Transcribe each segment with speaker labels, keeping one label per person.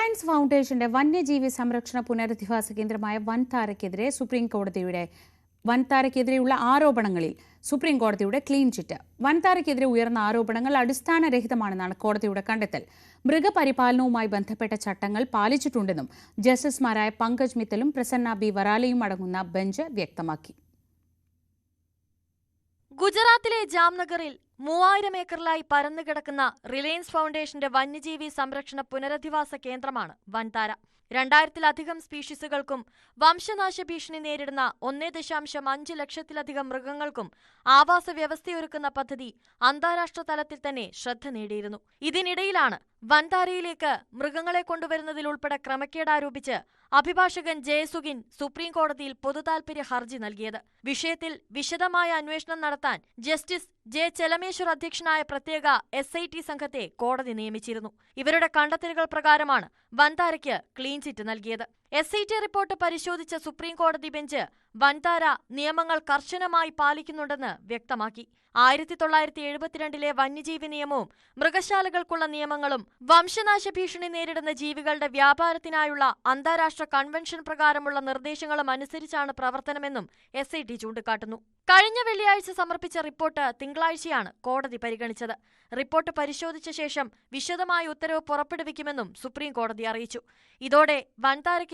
Speaker 1: Reliance ഫൗണ്ടേഷന്റെ വന്യജീവി സംരക്ഷണ പുനരധിവാസ കേന്ദ്രമായ വൻതാരയ്ക്കെതിരെ സുപ്രീം കോടതിയുടെ വൻതാരയ്ക്കെതിരെയുള്ള ആരോപണങ്ങളിൽ സുപ്രീം കോടതിയുടെ ക്ലീൻ ചിറ്റ്. വൻതാരയ്ക്കെതിരെ ഉയർന്ന ആരോപണങ്ങൾ അടിസ്ഥാനരഹിതമാണെന്നാണ് കോടതിയുടെ കണ്ടെത്തൽ. മൃഗപരിപാലനവുമായി ബന്ധപ്പെട്ട ചട്ടങ്ങൾ പാലിച്ചിട്ടുണ്ടെന്നും ജസ്റ്റിസുമാരായ പങ്കജ് മിത്തലും പ്രസന്ന ബി വറാലയും അടങ്ങുന്ന ബെഞ്ച് വ്യക്തമാക്കി.
Speaker 2: ഗുജറാത്തിലെ ജാംനഗറിൽ മൂവായിരം ഏക്കറിലായി പരന്നുകിടക്കുന്ന റിലയൻസ് ഫൗണ്ടേഷന്റെ വന്യജീവി സംരക്ഷണ പുനരധിവാസ കേന്ദ്രമാണ് വൻതാര. രണ്ടായിരത്തിലധികം സ്പീഷീസുകൾക്കും വംശനാശ ഭീഷണി നേരിടുന്ന ഒന്നേ ദശാംശം അഞ്ച് ലക്ഷത്തിലധികം മൃഗങ്ങൾക്കും ആവാസ വ്യവസ്ഥയൊരുക്കുന്ന പദ്ധതി അന്താരാഷ്ട്ര തലത്തിൽ തന്നെ ശ്രദ്ധ നേടിയിരുന്നു. ഇതിനിടയിലാണ് വൻതാരയിലേക്ക് മൃഗങ്ങളെ കൊണ്ടുവരുന്നതിൽ ഉൾപ്പെടെ ക്രമക്കേടാരോപിച്ച് അഭിഭാഷകൻ ജയസുഗിൻ സുപ്രീം കോടതിയിൽ പൊതുതാൽപര്യ ഹർജി നൽകിയത്. വിഷയത്തിൽ വിശദമായ അന്വേഷണം നടത്താൻ ജസ്റ്റിസ് ജെ ചെലമേശ്വർ അധ്യക്ഷനായ പ്രത്യേക എസ് ഐ ടി സംഘത്തെ കോടതി നിയമിച്ചിരുന്നു. ഇവരുടെ കണ്ടെത്തലുകൾ പ്രകാരമാണ് വൻതാരയ്ക്ക് ക്ലീൻ ചിറ്റ് നൽകിയത്. എസ് ഐ ടി റിപ്പോർട്ട് പരിശോധിച്ച സുപ്രീംകോടതി ബെഞ്ച് വൻതാര നിയമങ്ങൾ കർശനമായി പാലിക്കുന്നുണ്ടെന്ന് വ്യക്തമാക്കി. ആയിരത്തി തൊള്ളായിരത്തി എഴുപത്തിരണ്ടിലെ വന്യജീവി നിയമവും മൃഗശാലകൾക്കുള്ള നിയമങ്ങളും വംശനാശ ഭീഷണി നേരിടുന്ന ജീവികളുടെ വ്യാപാരത്തിനായുള്ള അന്താരാഷ്ട്ര കൺവെൻഷൻ പ്രകാരമുള്ള നിർദ്ദേശങ്ങളും അനുസരിച്ചാണ് പ്രവർത്തനമെന്നും എസ് ഐ ടി ചൂണ്ടിക്കാട്ടുന്നു. കഴിഞ്ഞ വെള്ളിയാഴ്ച സമർപ്പിച്ച റിപ്പോർട്ട് തിങ്കളാഴ്ചയാണ് കോടതി പരിഗണിച്ചത്. റിപ്പോർട്ട് പരിശോധിച്ച ശേഷം വിശദമായ ഉത്തരവ് പുറപ്പെടുവിക്കുമെന്നും സുപ്രീം കോടതി അറിയിച്ചു. ഇതോടെ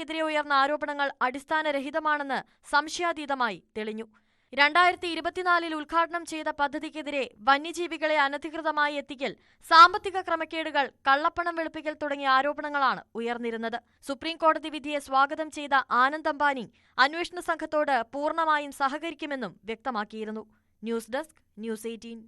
Speaker 2: വൻതാരയ്ക്കെതിരെ ഉയർന്ന ആരോപണങ്ങൾ അടിസ്ഥാനരഹിതമാണെന്ന് സംശയാതീതമായി തെളിഞ്ഞു. രണ്ടായിരത്തി ഇരുപത്തിനാലിൽ ഉദ്ഘാടനം ചെയ്ത പദ്ധതിക്കെതിരെ വന്യജീവികളെ അനധികൃതമായി എത്തിക്കൽ സാമ്പത്തിക ക്രമക്കേടുകൾ കള്ളപ്പണം വെളുപ്പിക്കൽ തുടങ്ങിയ ആരോപണങ്ങളാണ് ഉയർന്നിരുന്നത്. സുപ്രീംകോടതി വിധിയെ സ്വാഗതം ചെയ്ത ആനന്ദ് അംബാനി അന്വേഷണ സംഘത്തോട് പൂർണമായും സഹകരിക്കുമെന്നും വ്യക്തമാക്കിയിരുന്നു. News desk news eighteen.